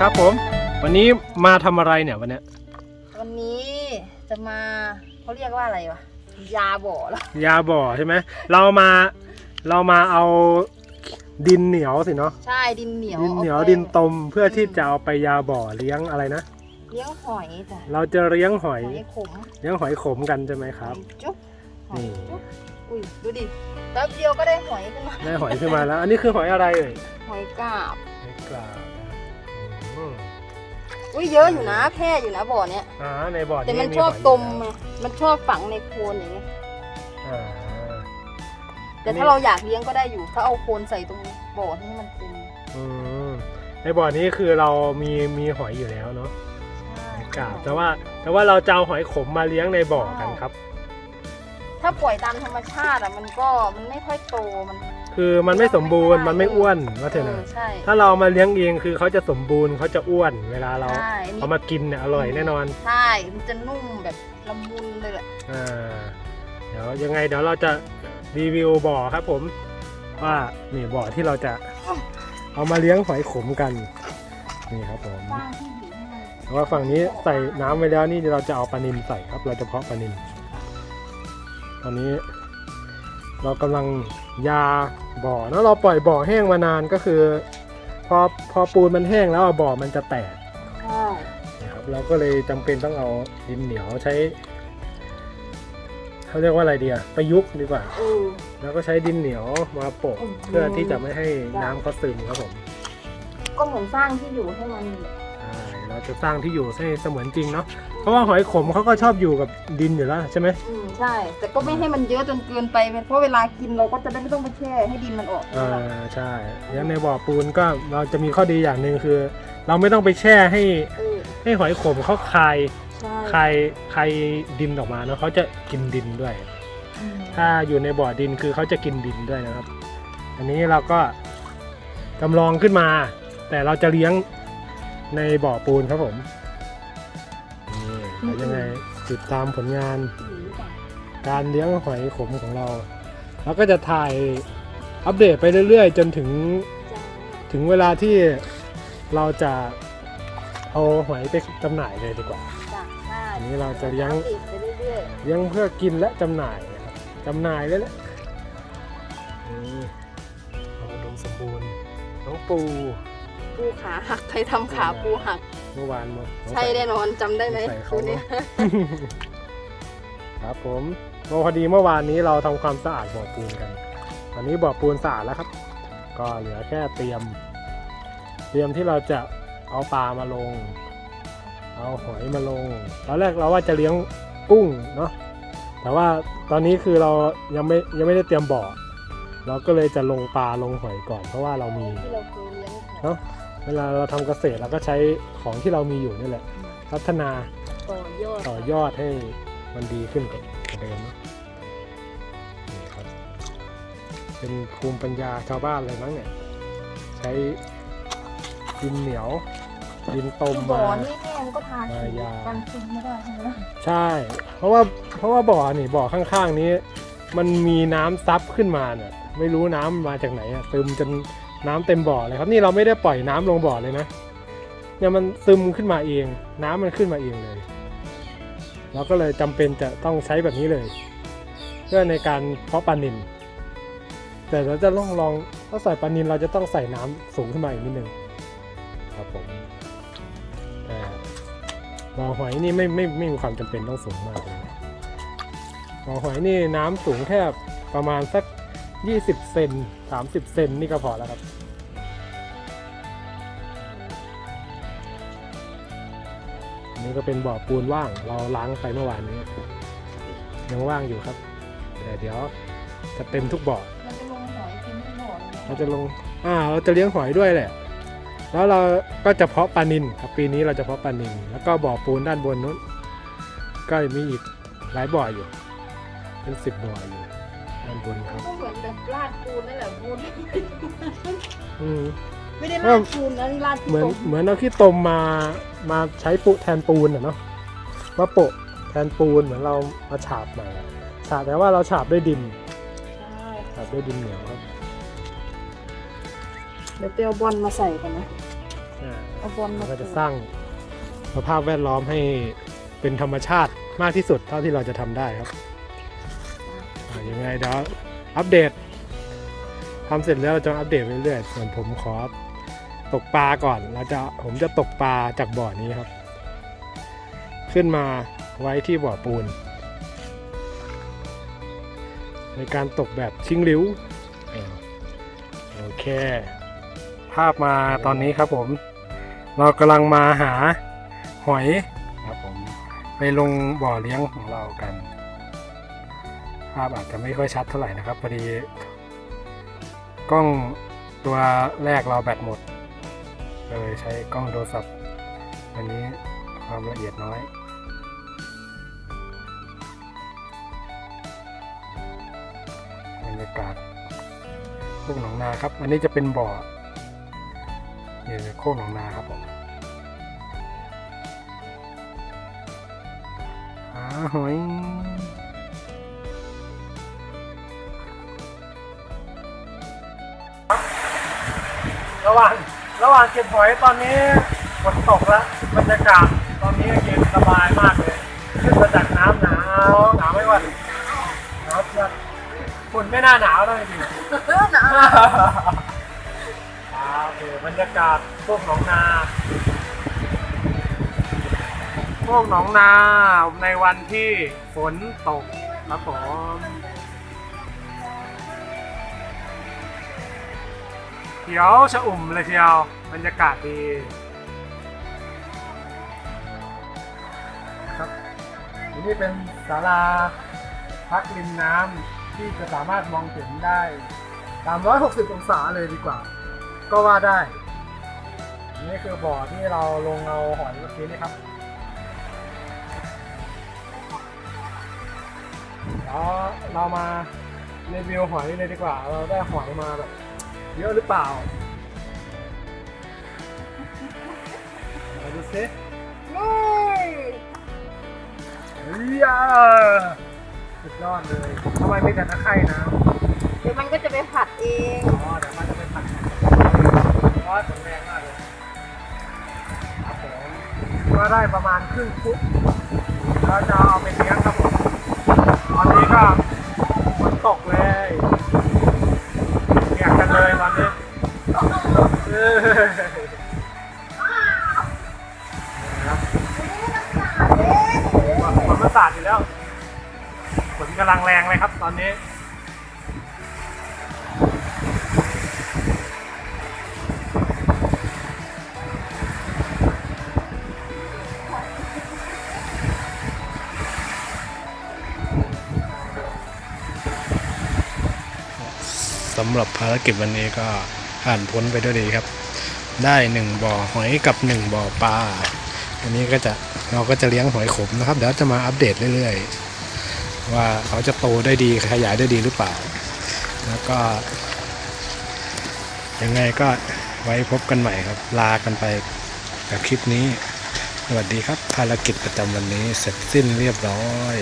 ครับผม วันนี้มาทำอะไรเนี่ยวันเนี้ยวันนี้จะมาเขาเรียกว่าอะไรวะยาบ่อแล้วยาบ่อใช่ไหมเรามาเรามาเอาดินเหนียวสิเนาะใช่ดินเหนียวดินเหนียวอาไปดินตมเพื่อที่จะเอาไปยาบ่อเลี้ยงอะไรนะเลี้ยงหอยจ้ะเราจะเลี้ยงหอยหอยขมเลี้ยงหอยขมกันใช่ไหมครับหอยจุ๊บหอยนี่ จุ๊บอุ้ยดูดิแป๊บเดียวก็ได้หอยขึ้นมาได้หอยขึ้นมาแล้ว อันนี้คือหอยอะไรเอ่ยหอยกาบหอยกลาบอืม อุ้ยเยอะอยู่นะแค่อยู่นะบ่อเนี้ยอ่าในบ่อแต่นี้มันมีชอบหยตมยู่แล้วอะมันชอบฝังในโคลนอย่างเงี้ยอ่าแต่ถ้าเราอยากเลี้ยงก็ได้อยู่ ถ้าเอาโคลนใส่ตรงบ่อให้มันเป็นอืมในบ่อนี้คือเรามีมีหอยอยู่แล้วเนาะใช่หอยกาบแต่ว่าแต่ว่าเราจะเอาหอยขมมาเลี้ยงในบ่อกันครับ ถ้าปล่อยตามธรรมชาติอะมันก็มันไม่ค่อยโตมัน คือมันไม่สมบูรณ์มันไม่อ้วนว่าเถเออะอนะใช่ ถ้าเรามาเลี้ยงเองคือเขาจะสมบูรณ์เขาจะอ้วนเวลาเราใช่อันนี้ เอามากินเนี่ยอร่อยแน่นอนใช่ มันจะนุ่มแบบละมุนเลยแหละอ่าเดี๋ยวยังไงเดี๋ยวเราจะรีวิวบ่อครับผมว่านี่บ่อที่เราจะเอามาเลี้ยงหอยขมกันนี่ครับผมสร้างที่อยู่ให้มันแต่ว่าฝั่งนี้ใส่น้ำไว้แล้วนี่เราจะเอาปลานิลใส่ครับ เราจะเพาะปลานิลตอนนี้ เรากำลัง ยาบ่อแล้วเราปล่อยบ่อแห้งมานานก็คือ พอพอปูนมันแห้งแล้วอะบ่อมันจะแตกใช่นะครับเราก็เลยจำเป็นต้องเอาดินเหนียวใช้เขาเรียกว่าอะไรดีอะประยุกต์ดีกว่าเออแล้วก็ใช้ดินเหนียวมาโปะอืม เพื่อที่จะไม่ให้น้ำเขาซึมครับผม ก็เหมือนสร้างที่อยู่ให้มันใช่ เราจะสร้างที่อยู่ให้เสมือนจริงเนาะเพราะว่าหอยขมเขาก็ชอบอยู่กับดินอยู่แล้วใช่ไหมอืมใช่ แต่ก็ไม่ให้มันเยอะจนเกินไป เพราะเวลากินเราก็จะได้ไม่ต้องไปแช่ให้ดินมันออกอ่าใช่แล้วในบ่อปูนก็เราจะมีข้อดีอย่างหนึ่งคือ เราไม่ต้องไปแช่ให้เออให้หอยขมเขาคายใช่คายคายดินออกมาเนาะเขาจะกินดินด้วย อืมถ้าอยู่ในบ่อดินคือเขาจะกินดินด้วยนะครับ อันนี้เราก็จำลองขึ้นมา แต่เราจะเลี้ยง ในบ่อปูนครับผมนี่เดี๋ยวยังไงติดตามผลงานอืมจ้ะการเลี้ยงหอยขมของเรา แล้วก็จะถ่ายอัปเดตไปเรื่อยๆ จนถึงจ้ะถึงเวลาที่เราจะเอาหอยไปจำหน่ายเลยดีกว่าจ้ะใช่อันนี้เราจะเลี้ยงอัปดตไปเรื่อยเลี้ยงเพื่อกินและจำหน่ายนะครับจำหน่ายเลยแหละนี่เราอุดมสมบูรณ์น้องปูๆ ปูขาหักใครทำขาปูหัก เมื่อวานมาน้องใช่แน่นอนจำได้ไหมใส่ตัเขาวเนี้เนาะยครับผมก็พอดีเมื่อวานนี้เราทำความสะอาดบ่อปูนกันตอนนี้บ่อปูนสะอาดแล้วครับ ก็เหลือแค่เตรียม เตรียมที่เราจะเอาปลามาลง เอาหอยมาลงตอนแรกเราว่าจะเลี้ยงกุ้งเนาะแต่ว่าตอนนี้คือเรายังไม่ยังไม่ได้เตรียมบ่อเราก็เลยจะลงปลาลงหอยก่อน เพราะว่าเรามี ที่เราเคยเลี้ยงเนาะ เวลาเราทำเกษตรเราก็ใช้ของที่เรามีอยู่นี่แหละ พัฒนาต่อยอดต่อยอดให้มันดีขึ้นกว่าเดิมเนอะนี่ครับเป็นภูมิปัญญาชาวบ้านเลยมั้งเนี่ย ใช้ดินเหนียวดินต้มบ่อมา นี่แห้งก็ทาสีกันซึมไม่ได้ใช่ไหมใช่ เพราะว่าเพราะว่าบ่อนี่บ่อข้างๆนี้ มันมีน้ำซับขึ้นมาเนี่ยไม่รู้น้ำมาจากไหนอะซึมจน น้ำเต็มบ่อเลยครับนี่เราไม่ได้ปล่อยน้ำลงบ่อเลยนะเนี่ยมันซึมขึ้นมาเอง น้ำมันขึ้นมาเองเลยเราก็เลยจำเป็นจะต้องใช้แบบนี้เลย เพื่อในการเพาะปลานิลแต่เราจะลองลองถ้าใส่ปลานิลเราจะต้องใส่น้ำสูงขึ้นมาอีกนิดนึงครับผมแต่บ่อหอยนี่ไม่ไม่ไม่มีความจำเป็นต้องสูงมากเลยบ่อหอยนี่น้ำสูงแค่ประมาณสัก 20 เซน 30 เซนนี่ก็พอแล้วครับอันนี่ก็เป็นบ่อปูนว่างเราล้างไปเมื่อวานนี้ ยังว่างอยู่ครับ แต่เดี๋ยวจะเต็มทุกบ่อมันจะลงหอยกินทุกบ่อเลยเราจะลงอ่าเราจะเลี้ยงหอยด้วยแหละ แล้วเราก็จะเพาะปลานิลครับปีนี้เราจะเพาะปลานิลแล้วก็บ่อปูนด้านบนนู้นก็มีอีกหลายบ่ออยู่ เป็นสิบบ่ออยู่ ด้านบนครับก็เหมือนแบบลาดปูนนั่นแหละปูนอืม ไม่ได้ลาดปูนนะนี่ลาดเหมือนตมเหมือนเอาขี้ตมมามาใช้ปุแทนปูนอะเนาะมาโปะแทนปูนเหมือนเรามาฉาบใหม่อะฉาบแต่ว่าเราฉาบด้วยดินใช่ฉาบด้วยดินเหนียวครับเดี๋ยวเปียวบอลมาใส่กันนะอ่าเอาบอลเรามาก็จะปลูสร้างสภาพแวดล้อมให้เป็นธรรมชาติมากที่สุดเท่าที่เราจะทำได้ครับอ่า ยังไงเดี๋ยวอัปเดตทำเสร็จแล้วเราจะอัปเดตเรื่อยๆส่วนผมขอตกปลาก่อนเราจะผมจะตกปลาจากบ่อนี้ครับ ขึ้นมาไว้ที่บ่อปูน ในการตกแบบชิงหลิวโอเค ภาพมาตอนนี้ครับผม เรากำลังมาหาหอยครับผมไปลงบ่อเลี้ยงของเรากัน ภาพอาจจะไม่ค่อยชัดเท่าไหร่นะครับพอดี กล้องตัวแรกเราแบตหมด เลยใช้กล้องโทรศัพท์ อันนี้ความละเอียดน้อยบรรยากาศพวกหนองนาครับ อันนี้จะเป็นบ่ออยู่ในโคกหนองนาครับผมหาหอย ระหว่างระหว่างเก็บหอยตอนนี้ฝนตกแล้วบรรยากาศตอนนี้เย็นสบายมากเลยขึ้นมาจากน้ำหนาวหนาวไม่หวั่นหนาวจัดฝุ่นไม่น่าหนาวเลยจริหนาวโอเคบรรยากาศพวกหนองนาพวกหนองนาในวันที่ฝนตกครับผม เขียวชะอุ่มเลยเชียวบรรยากาศดีครับอันนี่เป็นศาลาพักริมน้ำที่จะสามารถมองเห็นได้ 360 องศาเลยดีกว่า ก็ว่าได้ นี่คือบ่อที่เราลงเอาหอยเมื่อกี้นี่ครับเดี๋ยวเรามารีวิวหอยเลยดีกว่า เราได้หอยมาแบบ เยอะหรือเปล่ามาดูสินี่เฮ้ยอะสุดยอดเลยทำไมไม่แต่ตะไคร่นะเดี๋ยวมันก็จะไปผัดเอง อ๋อเดี๋ยวมันจะไปผัดร้อนฝนแรงมากเลยครับผมก็ได้ประมาณครึ่งฟุตเราจะเอาไปเลี้ยงครับผมตอนนี้ก็ฝนตกเลย ฝนมันสาดอยู่แล้วฝนกำลังแรงเลยครับตอนนี้ สำหรับภารกิจวันนี้ก็ ผ่านพ้นไปด้วยดีครับ ได้หนึ่งบ่อหอยกับหนึ่งบ่อปลาอันนี้ก็จะเราก็จะเลี้ยงหอยขมนะครับเดี๋ยวจะมาอัปเดตเรื่อยๆ ว่าเขาจะโตได้ดีขยายได้ดีหรือเปล่า แล้วก็ ยังไงก็ไว้พบกันใหม่ครับ ลากันไปกับคลิปนี้ สวัสดีครับภารกิจประจำวันนี้เสร็จสิ้นเรียบร้อย